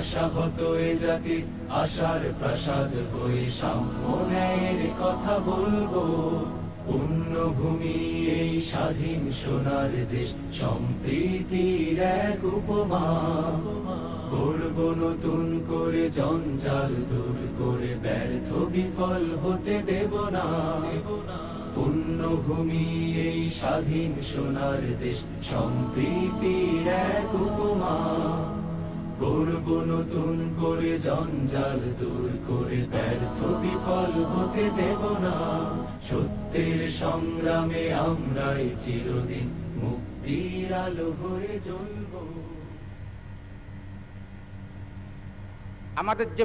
আশাহত এ জাতির আশার প্রাসাদ হয়ে সাম্য কথা বলব। পুণ্যভূমি এই স্বাধীন সোনার দেশ, সম্প্রীতির এক উপমা। করব নতুন করে জঞ্জাল, দূর করে ব্যর্থ বিফল হতে দেব না। পুণ্যভূমি এই স্বাধীন সোনার দেশ, সম্প্রীতির এক উপমা। নতুন করে জঞ্জাল দূর করে ব্যর্থ বিফল হতে দেব না। সত্যের সংগ্রামে আমরাই চিরদিন মুক্তির আলো হয়ে চলব আমাদের যে